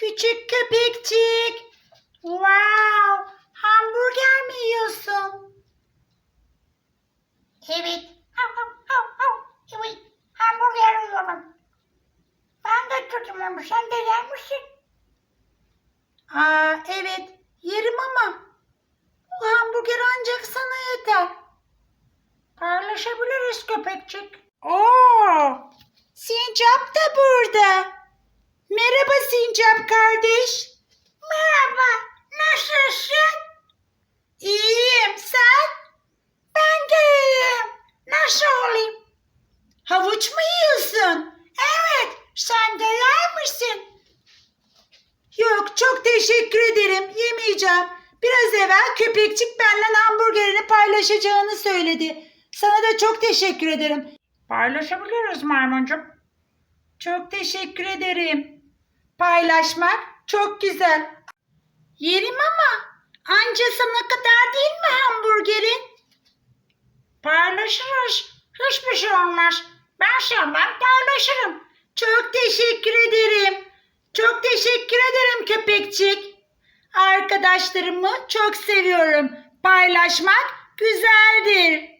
Küçük köpekçik. Wow. Hamburger mi yiyorsun? Evet. Hav, hav, hav, hav. Evet. Hamburger yiyorum. Ben de çocuğum. Sen de yer misin? Aa, evet. Yerim ama bu hamburger ancak sana yeter. Paylaşabiliriz köpekçik. Oo, Sincap da burada. Merhaba Sincap kardeş. Merhaba, nasılsın? İyiyim, sen? Ben de iyiyim. Nasıl olayım? Havuç mu yiyorsun? Evet, sen de yer misin? Yok, çok teşekkür ederim. Yemeyeceğim. Biraz evvel köpekçik benimle hamburgerini paylaşacağını söyledi. Sana da çok teşekkür ederim. Paylaşabiliriz maymuncum. Çok teşekkür ederim. Paylaşmak çok güzel. Yerim ama anca sana kadar değil mi hamburgerin? Paylaşırız. Hiçbir şey olmaz. Ben senden paylaşırım. Çok teşekkür ederim. Çok teşekkür ederim köpekçik. Arkadaşlarımı çok seviyorum. Paylaşmak güzeldir.